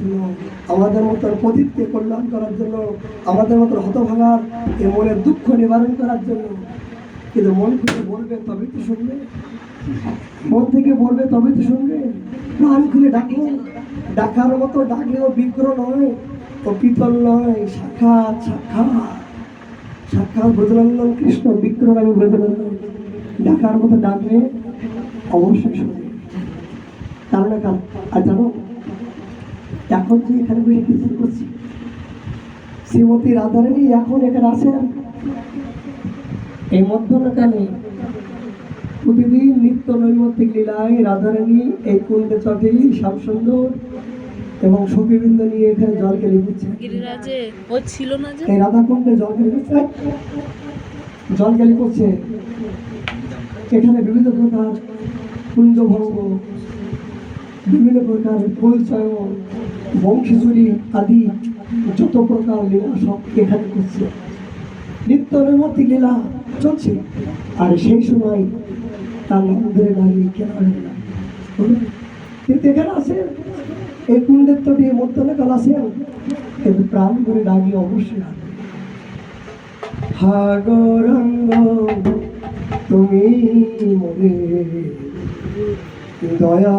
জন্য আমাদের মতন পতিতকে কল্যাণ করার জন্য, আমাদের মতন হতভাগার এ মনের দুঃখ নিবারণ করার জন্য। কিন্তু মন থেকে বলবে তবেই তো শুনবে। মন থেকে বলবে তবেই তো শুনবে। প্রাণ খুলে ডাকে। ডাকার মতো ডাকে ও বিগ্রহ নয় ও পিতল নয়। সাক্ষাৎ সাক্ষাৎ। সাক্ষাৎ ব্রজনন্দন কৃষ্ণ বিগ্রহ আমি ব্রজনন্দন। ডাকার মতো ডাকলে অবশ্যই শুনবে। কারণ কারণ আর জানো এখন যে এখানে বসে কীর্তন করছি? শ্রীমতী রাধারানী এখন এখানে আছেন এই মধ্যকালে প্রতিদিন নিত্য নৈমিত্তিক লীলায় রাধারানী এই কুণ্ডে চটে শ্যামসুন্দর এবং সখীবৃন্দ নিয়ে এখানে জল কেলে দিচ্ছে গিরিরাজে ও ছিল না এই রাধা কুণ্ডে জল কেলে দিচ্ছে জল কেলে করছে এখানে বিভিন্ন প্রকার কুঞ্জভঙ্গ বিভিন্ন প্রকার ফুলচয়ন বংশীচুরি আদি, যত প্রকার লীলা সব এখানে করছে। নিত্য নৈমতি লীলা চলছে, আর সেই সময় তার ধরে দাঁড়িয়ে কেন কিন্তু এখানে আসে এই কুণ্ডের তো দিয়ে মধ্যকাল আসেন কিন্তু প্রাণ করে দাঁড়িয়ে অবশ্যই হাগরঙ্গ, তুমি মনে দয়া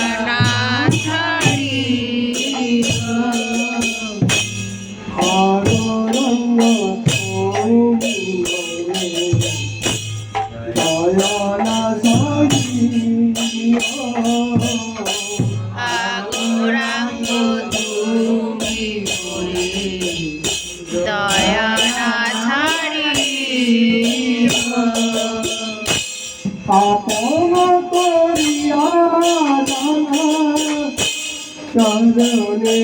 চরণে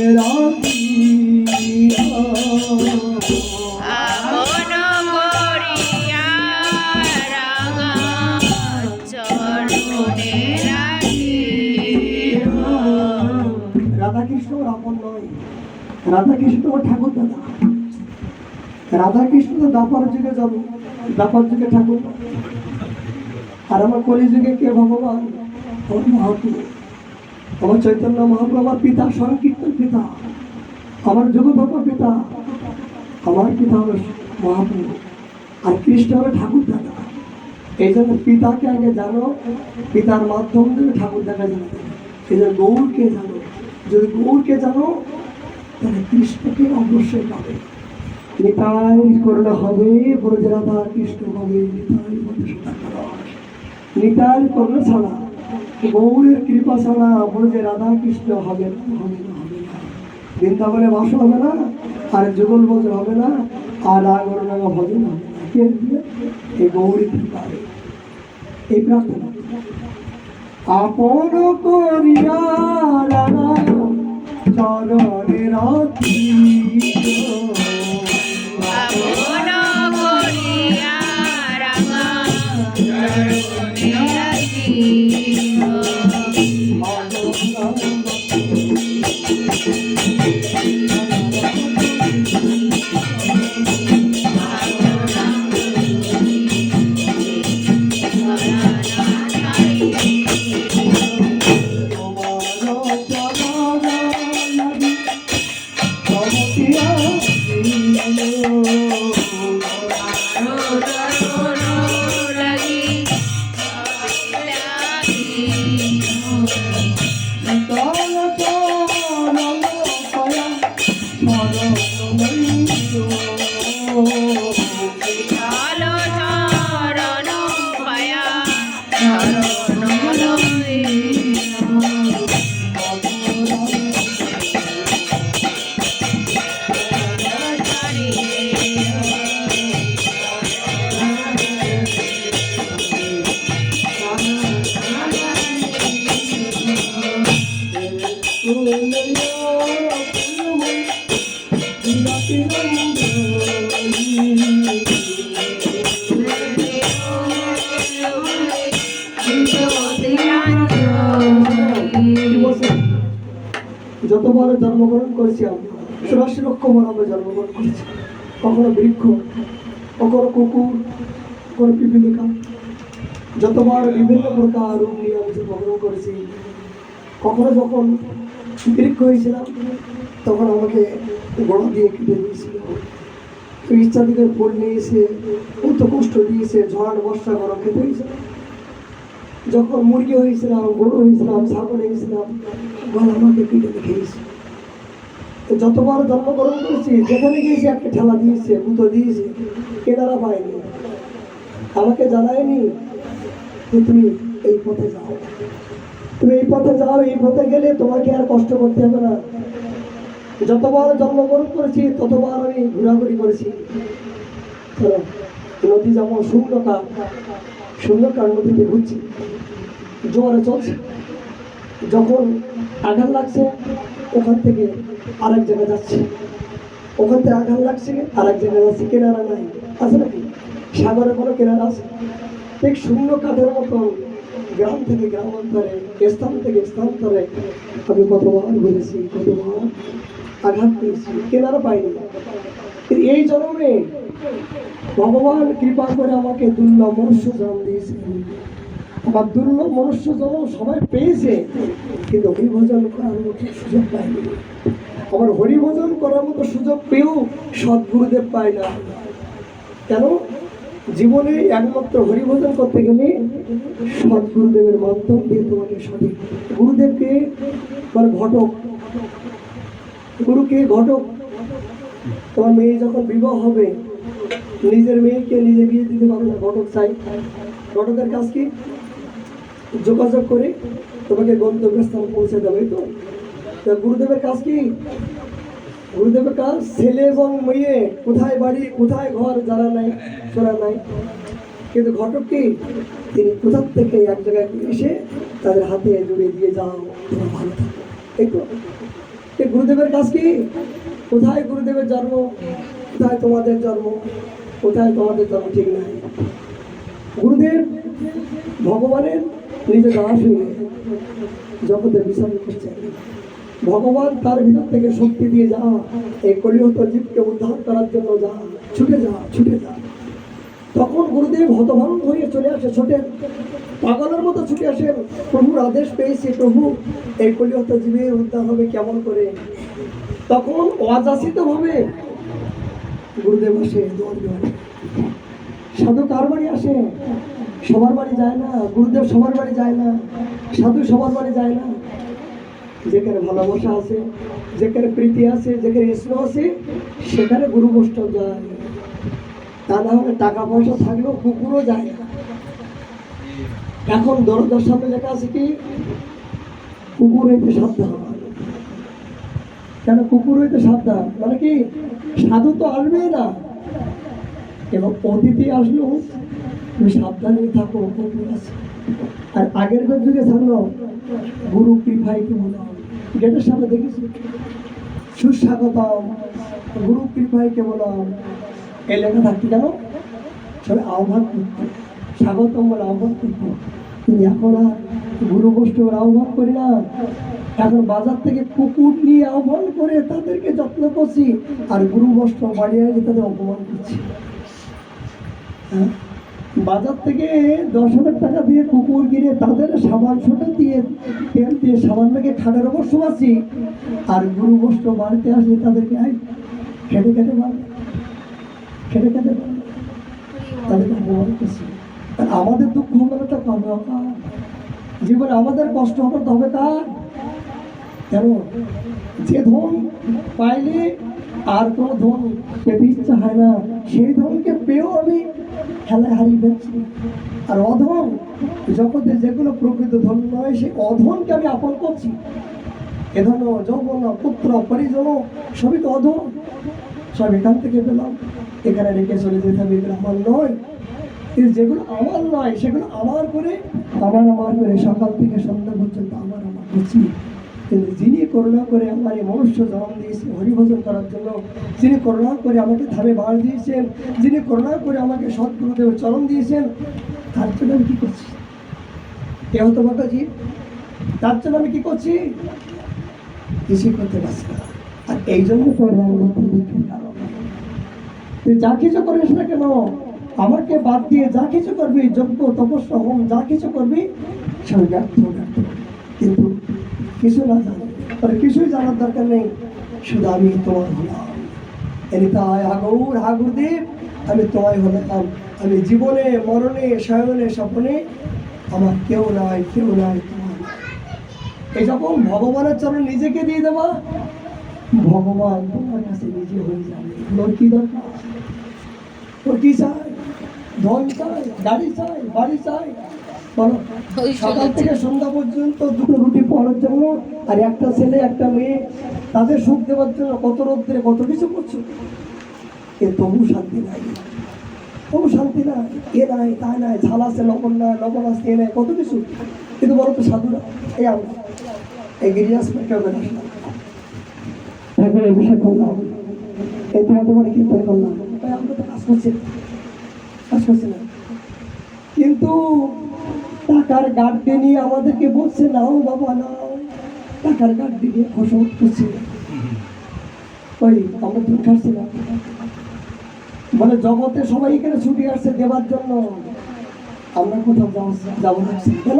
রাধাকৃষ্ণ আপন নয় রাধাকৃষ্ণ, ঠাকুর দাদা। রাধাকৃষ্ণ তো দাপর যুগে যাব দাপর যুগে ঠাকুর। আর আমার কলি যুগে কে ভগবান? আমার মহাপ্রভু আমার চৈতন্য মহাপ্রভু, আমার পিতা, সংকীর্তন পিতা, আমার যুগধর্ম পিতা, আমার পিতা হলো মহাপ্রভু আর কৃষ্ণ হলো ঠাকুর দাদা। এই জন্য পিতাকে আগে জানো, পিতার মাধ্যম থেকে ঠাকুর দেখা জানো এই জন্য গৌরকে জানো। যদি গৌরকে জানো, তাহলে কৃষ্ণকে অবশ্যই পাবে। নিতাই করলে হবে ব্রজ রাধা কৃষ্ণ হবে, নিতাই। নিতাই করলে ছাড়া গৌরের কৃপা ছাড়া ব্রজে রাধা কৃষ্ণ হবে না হবে না হবে না। বৃন্দাবনে বাস হবে না, আর যুগল ভোজন হবে না, আর আগর নাগা হবে না। এই গৌরী কৃপা। এই প্রার্থনা। আপন করিয়া রানা চরণে রাখি। চরণ লয়ে যতবার জন্মগ্রহণ করেছি আমি, চুরাশি লক্ষ বার আমরা জন্মগ্রহণ করেছি। কখনো বৃক্ষ, কখনো কুকুর, কখনো পিপিলিকা। যতবার বিভিন্ন প্রকার রূপ নিয়ে আমি জন্মগ্রহণ করেছি, কখনো যখন বৃক্ষ হয়েছিলাম, তখন আমাকে গোড়া দিয়ে কেটে দিয়েছিল। ইচ্ছা থেকে ফুল নিয়ে এসে কত কষ্ট দিয়েছে ঝড়, বর্ষা, গরম খেতে হয়েছিল। যখন মুরগি হয়েছিলাম, গরু হয়েছিলাম, ছাগল হয়েছিলাম গল আমাকে কেটে খেয়েছে তো যতবার জন্মগ্রহণ করেছি, যেখানে গিয়েছি একটা ঠেলা দিয়েছে, গুঁতো দিয়েছে, কেনারা পায়নি। আমাকে জানায়নি যে তুমি এই পথে যাও। তুমি এই পথে যাও, এই পথে গেলে তোমাকে আর কষ্ট করতে হবে না। যতবার জন্মগ্রহণ করেছি, ততবার আমি ঘোরাঘুরি করেছি। নদী যেমন শূন্যকার শূন্যকার নদীতে ঘুরছি। জোয়ারে চলছে। যখন আঘাত লাগছে, ওখান থেকে আরেক জায়গায় যাচ্ছে। ওখান থেকে আঘাত লাগছে, আরেক জায়গায় যাচ্ছে। কেনারা নাই। আছে নাকি? সাগরে কোনো কেনারা আছে? ঠিক শূন্য কাঠের মতো গ্রাম থেকে গ্রামান্তরে, স্থান থেকে স্থানান্তরে আমি কতবার ঘুরেছি কতবার আঘাত পেয়েছি। কেনারা পাইনি এই জন্মে ভগবান কৃপা করে আমাকে দুর্লভ মনুষ্য জন্ম দিয়েছেন। আমার দুর্লভ মনুষ্য জন্ম সবাই পেয়েছে, কিন্তু হরিভজন করার মতো সুযোগ পায়নি। আমার হরিভজন করার মতো সুযোগ পেয়েও সদ্গুরুদেব পায় না। কেন? জীবনে একমাত্র হরিভজন করতে গেলে সদ্গুরুদেবের মাধ্যম দিয়ে তোমাকে সঠিক গুরুদেবকে তোমার ঘটক, গুরুকে ঘটক। তোমার মেয়ে যখন বিবাহ হবে, নিজের মেয়েকে নিজে বিয়ে দিতে পারবে না, ঘটক চাই। ঘটকের কাজ কি? যোগাযোগ করে তোমাকে গন্তব্যস্থান পৌঁছে দেবে তো? তা গুরুদেবের কাজ কি? গুরুদেবের কাজ, ছেলে এবং মেয়ে, কোথায় বাড়ি, কোথায় ঘর, যারা নাই চোরা নাই। কিন্তু ঘটক কি? তিনি কোথার থেকে এক জায়গায় এসে তাদের হাতে জুড়ে দিয়ে যাও ভালো থাকো এই তো? এই গুরুদেবের কাজ কি? কোথায় গুরুদেবের জন্ম? কোথায় তোমাদের জন্ম? কোথায় তোমাদের জন্ম ঠিক নাই? গুরুদেব ভগবানের নিজে দাস হয়ে জগতের বিচার করছেন ভগবান তার ভিতর থেকে শক্তি দিয়ে যা, এই কলিহত জীবকে উদ্ধার করার জন্য যা, ছুটে যা ছুটে যা। তখন গুরুদেব হতভম্ব হয়ে চলে আসে ছোটেন পাগলের মতো ছুটে আসেন প্রভুর আদেশ পেয়েছে, প্রভু, এই কলিহত জীবের উদ্ধার হবে কেমন করে? তখন অযাচিত ভাবে গুরুদেব আসে সাধু কার বাড়ি আসে? সবার বাড়ি যায় না, গুরুদেব সবার বাড়ি যায় না, সাধু সবার বাড়ি যায় না। যেখানে ভালোবাসা আছে, যেখানে প্রীতি আছে, যেখানে স্নেহ আছে, সেখানে গুরু বৈষ্ণব যায়। তা না হলে টাকা পয়সা থাকলেও কুকুরও যায় না। এখন দরজার সামনে লেখা আছে কি? কুকুর হইতে সাবধান। কেন কুকুর হইতে সাবধান? মানে কি? সাধু তো আসবেই না। এবং অতিথি আসলেও তুমি সাবধানে থাকো আর আগের যুগে থাকল গুরু কৃপাই কি বলো গেটের সামনে দেখেছি? সুস্বাগতম। গুরু কৃপাই কে বলো এই লেখা থাকতে কেন? সবাই আহ্বান করতো স্বাগতম বলে আহ্বান করতো কিন্তু এখন আর গুরু বৈষ্ণবের আহ্বান করি না। এখন বাজার থেকে কুকুর নিয়ে আহ্বান করে তাদেরকে যত্ন করছি। আর গুরু বৈষ্ণব বাড়ি আগে তাদের অপমান করছি। হ্যাঁ? বাজার থেকে দশ হাজার টাকা দিয়ে কুকুর কিনে তাদের সাবান সোটা দিয়ে তেল দিয়ে সাবান মেখে খাটের ওপর শোয়াচ্ছি। আর গুরু বৈষ্ণব বাড়িতে আসলে তাদেরকে খেটে খেটে মারবে খেটে খেটে মারবে তাদেরকে অপমান করছি। আমাদের দুঃখ হবে তো কবে জীবনে আমাদের কষ্ট হবে তবে কার কেন? যে ধন পাইলে আর কোনো ধন পেতে ইচ্ছা হয় না। সেই ধনকে পেয়েও আমি খেলায় হারিয়ে ফেলছি আর অধন জগতে যেগুলো প্রকৃত ধন নয়, সেই অধনকে আমি আপন করছি। এ ধন, যৌবন, পুত্র, পরিজন, সবই তো অধন সব এখান থেকে পেলাম। এখানে রেখে চলে যেতে হবে, এগুলো আমার নয়। যেগুলো আমার নয়, সেগুলো আমার করে আমার আমার করে সকাল থেকে সন্ধ্যা পর্যন্ত আমার আমার করছি। কিন্তু যিনি করুণা করে আমার এই মনুষ্য জন্ম দিয়েছে, হরিভজন করার জন্য, যিনি করুণা করে আমাকে ধামে বাড় দিয়েছেন, যিনি করুণা করে আমাকে সৎগুরুদেবের চরণ দিয়েছেন, তার জন্য আমি কী করছি? এ হতো মাতাজি? তার জন্য আমি কী করছি? কিছুই করতে পারছি না। আর এই জন্য তুই যা কিছু করিস না কেন, আমাকে বাদ দিয়ে যা কিছু করবি, যজ্ঞ, তপস্যা, হোম, যা কিছু করবি ব্যর্থ কিন্তু কিছু না জানে কিছুই জানার দরকার নেই। শুধু আমি তোমার হলাম। এনিতায় হাগৌর হাগুরদেব আমি তোমায় হলাম। আমি জীবনে, মরণে, শয়নে, স্বপ্নে আমার কেউ নাই কেউ নাই যখন ভগবানের চরণ নিজেকে দিয়ে দেওয়া ভগবান তোমার কাছে নিজে হয়ে যাবে। তোর কি দরকার? তোর কি চাই? ধন চাই? গাড়ি চাই? বাড়ি চাই? সকাল থেকে সন্ধ্যা পর্যন্ত দুটো রুটি পড়ার জন্য আর একটা ছেলে একটা মেয়ে তাদের সুখ দেওয়ার জন্য কত রোদ্রে কত কিছু করছ। এ তবু শান্তি নাই। তবু শান্তি নাই। এ নাই তা নাই ঝাল আছে লবণ নাই লবণ আছে এ নাই কত কিছু। কিন্তু বলো তো সাধুরা এই আমরা এই গিরিয়াস করে আসলাম। এখন অভিষেক করলাম এই তোমাদের মানে কীর্তন করলাম। আমরা তো কাজ করছি না। কাজ করছি না। কিন্তু টাকার গার্ডে নিয়ে আমাদেরকে বলছে, নাও বাবা, নাও। টাকার গার্ডে নিয়ে ফসল করছি। ওই আমরা দুধ খাচ্ছি না মানে জগতে সবাই এখানে ছুটি আসছে দেবার জন্য। আমরা কোথাও যাব না। কেন?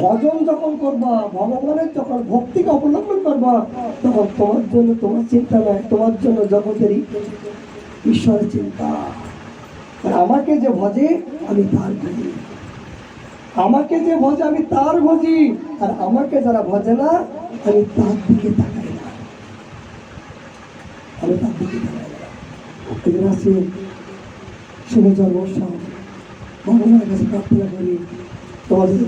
ভজন যখন করবা, ভগবানের যখন ভক্তিকে অবলম্বন করবা, তখন তোমার জন্য তোমার চিন্তা নয়, তোমার জন্য জগতেরই ঈশ্বরের চিন্তা। আর আমাকে যে ভজে, আমি তার ভজি। আমাকে যে ভজে আমি তার ভজি আর আমাকে যারা ভজে না, আমি তার দিকে তাকাই না। আমি তার দিকে তাকাই না। এদের আছে শুভ জন্মোৎসব ভগবানের কাছে প্রার্থনা করি তোমাদের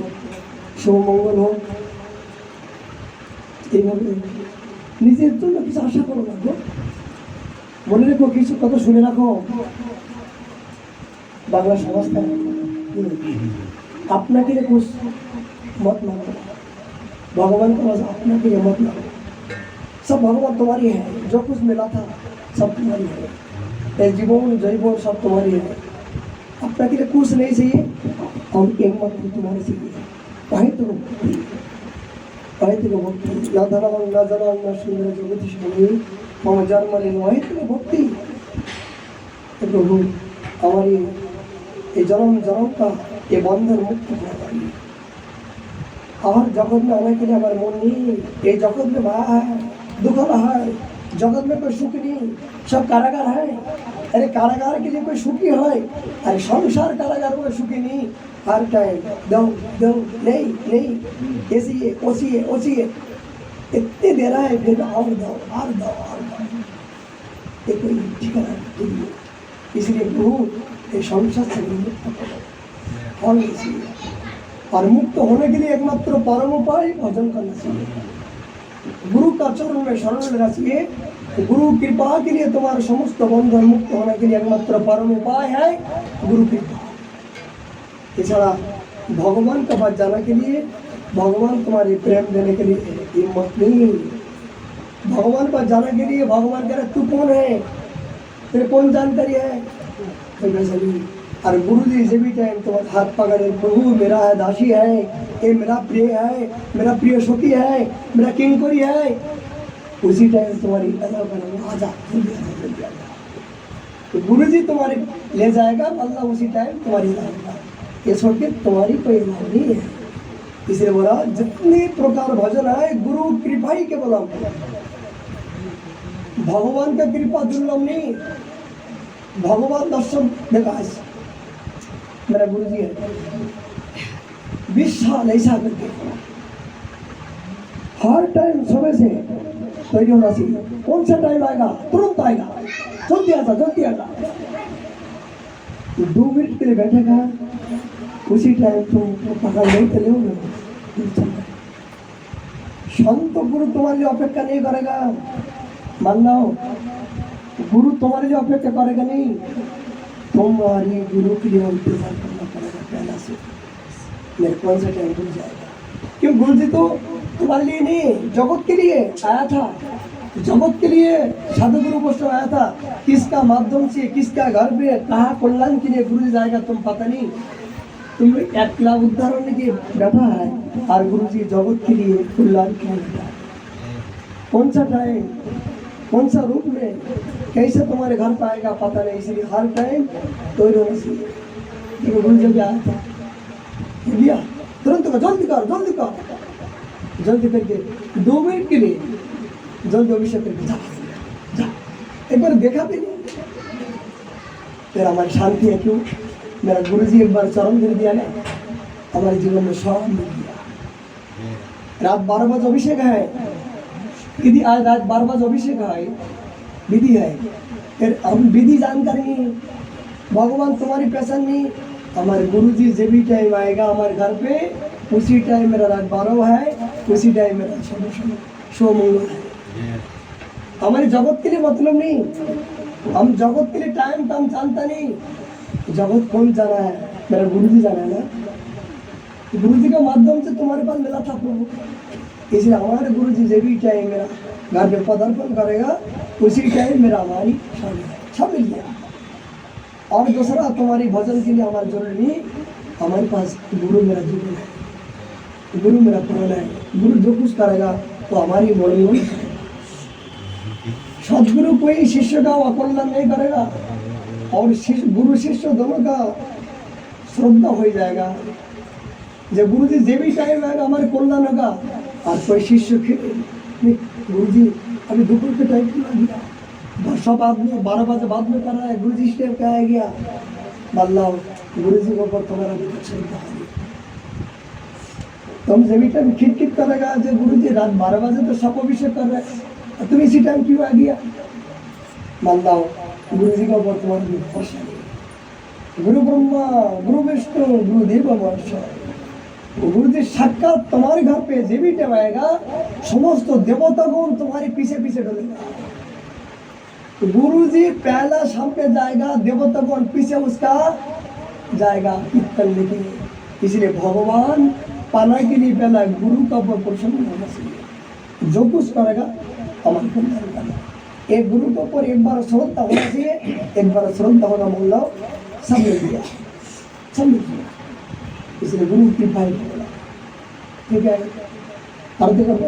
শুভমঙ্গল হোক। এইভাবে নিজের জন্য কিছু আশা করো না গো। মনে রেখো, কিছু কথা শুনে রাখো। বাংলা अपना के लिए कुछ मत मांगो भगवान के पास अपना के लिए मत मांगो सब भगवान तुम्हारी है जो कुछ मिला था सब तुम्हारी है जीवो जीवन सब तुम्हारी है अपना के लिए कुछ नहीं चाहिए और एक मत भी तुम्हारे चाहिए वही तुम वही तो भक्ति ना धनवान ना जनान ना सुंदर जगत स्वामी मम वही तो भक्ति प्रभु हमारी जन्म जन्म का ये बंधन मुक्त हो जाए और जगत में आने के लिए हमारे मन नहीं ये जगत में माया है दुख रहा है जगत में कोई सुख नहीं सब कारागार है अरे कारागार के लिए कोई सुखी है अरे संसार कारागार में सुखी नहीं हर टाइम दो दो नहीं नहीं ऐसी है ओसी है ओसी है इतने दे रहा है फिर और दो और दो और दो ये कोई ठिकाना नहीं है। इसलिए प्रभु ये संसार से मुक्त करो और इसलिए और मुक्त होने के लिए एकमात्र परम उपाय भजन करना चाहिए गुरु का चरण में शरण लेना चाहिए गुरु कृपा के लिए तुम्हारे समस्त बंधन मुक्त होने के लिए एकमात्र परम उपाय है गुरु कृपा এছাড়া भगवान का बात जाना के लिए भगवान तुम्हारे प्रेम देने के लिए हिम्मत नहीं भगवान का जाने के लिए भगवान कह रहे तू कौन है तेरे कौन जानकारी है तो वैसा नहीं और गुरु जी से भी टाइम तुम्हारे हाथ पकड़े प्रभु, मेरा है, दासी है, ये मेरा प्रिय है, मेरा प्रिय सुखी है, मेरा किंगकोरी है। उसी टाइम तुम्हारी अदा करो आजा तो गुरु जी तुम्हारे ले जाएगा, अल्लाह उसी टाइम तुम्हारी लाएगा। ये छोड़ के तुम्हारी कोई लाभ नहीं है। इसलिए बोला, जितने प्रकार भजन है गुरु कृपा ही के बोला। भगवान का कृपा दुर्लभ नहीं। भगवान दर्शन देखा मेरा गुरु जी है बीस साल ऐसा करके हर टाइम सुबह से तैयारी होना चाहिए कौन सा टाइम आएगा तुरंत आएगा जल्दी आजा जल्दी आजा दो मिनट के लिए बैठेगा उसी टाइम तुम पकड़ नहीं चले हो ना संत गुरु तुम्हारे लिए अपेक्षा नहीं करेगा मान लो गुरु तुम्हारे लिए अपेक्षा करेगा नहीं तुम्हारी गुरु के लिए इंतजार करना पड़ेगा पहला से मेरे कौन सा टाइम भूल जाएगा क्यों गुरु जी तो तुम्हारे लिए नहीं जगत के लिए आया था जगत के लिए साधु गुरु वैष्णव आया था किसका माध्यम से किसका घर पे कहा कल्याण के लिए गुरु जी जाएगा तुम पता नहीं तुम एक लाख उदाहरण के बैठा है और गुरु जी जगत के लिए कल्याण के लिए बैठा है कौन सा टाइम कौन सा रूप में, कैसे तुम्हारे घर पर आएगा, पता नहीं, इसलिए हर टाइम तो देखो, गुरु जब आया था? लिया तुरंत कर जल्दी कर जल्दी कर। जल्दी करके, दो मिनट के लिए जल्दी अभिषेक करके, जा जा। एक बार देखा भी नहीं। फिर हमारी शांति है क्यों? मेरा गुरु जी एक बार चरण दे दिया ना, हमारे जीवन में सब मिल गया। रात बारह बजे अभिषेक है। विधि आज रात बारह बजे अभिषेक है विधि है फिर हम विधि जानकारी नहीं भगवान तुम्हारी पहचान नहीं हमारे गुरु जी जब भी टाइम आएगा हमारे घर पे उसी टाइम मेरा रात बारह है उसी टाइम मेरा शो शो शो मंगल है हमारे जगत के लिए मतलब नहीं हम जगत के लिए टाइम टाइम जानता नहीं जगत कौन जाना है मेरा गुरु जी जाना है ना गुरु जी के माध्यम से तुम्हारे पास मिला था प्रभु इसलिए हमारे गुरु जी जब भी टाइम मेरा घर पे पदार्पण करेगा उसी टाइम मेरा हमारी शादी है सब मिल गया और दूसरा तुम्हारी भजन के लिए हमारा जरूरी नहीं हमारे पास गुरु मेरा जीवन है गुरु मेरा प्राण है गुरु जो कुछ करेगा तो हमारी मोड़ी मोड़ी सदगुरु कोई शिष्य का अकल्याण नहीं करेगा और शिष्य गुरु शिष्य दोनों का श्रद्धा हो जाएगा जब गुरु जी जे भी टाइम आएगा हमारे कल्याण होगा और कोई शिष्य फिर गुरु जी अभी दोपहर के टाइम क्यों आ गया बस सब आदमी बारह बजे बाद में कर रहा है गुरु जी इस टाइम क्या आ गया बदलाव गुरु जी के ऊपर तुम्हारा भी कुछ श्रद्धा है तुम जब भी टाइम खिट खिट करेगा जब गुरु जी रात बारह बजे तो सब अभिषेक कर रहे हैं और तुम इसी टाइम क्यों आ गया मान लो गुरु जी का ऊपर तुम्हारा भी भरोसा नहीं गुरु ब्रह्मा गुरु विष्णु गुरु देव महेश्वर गुरु जी साक्षात तुम्हारे घर पे जे भी टाइम आएगा समस्त देवतागुण तुम्हारे पीछे पीछे डलेगा तो गुरु जी पहला सामने जाएगा देवतागुण पीछे उसका जाएगा कीर्तन लेके इसलिए भगवान पाना के लिए पहला गुरु का ऊपर प्रसन्न होना चाहिए जो कुछ करेगा हमारे को नहीं करना एक गुरु के ऊपर एक बार श्रद्धा होना चाहिए एक बार श्रद्धा होना बोल लो सब मिल गया सब मिल गया इसलिए गुरु की ठीक है? करते करते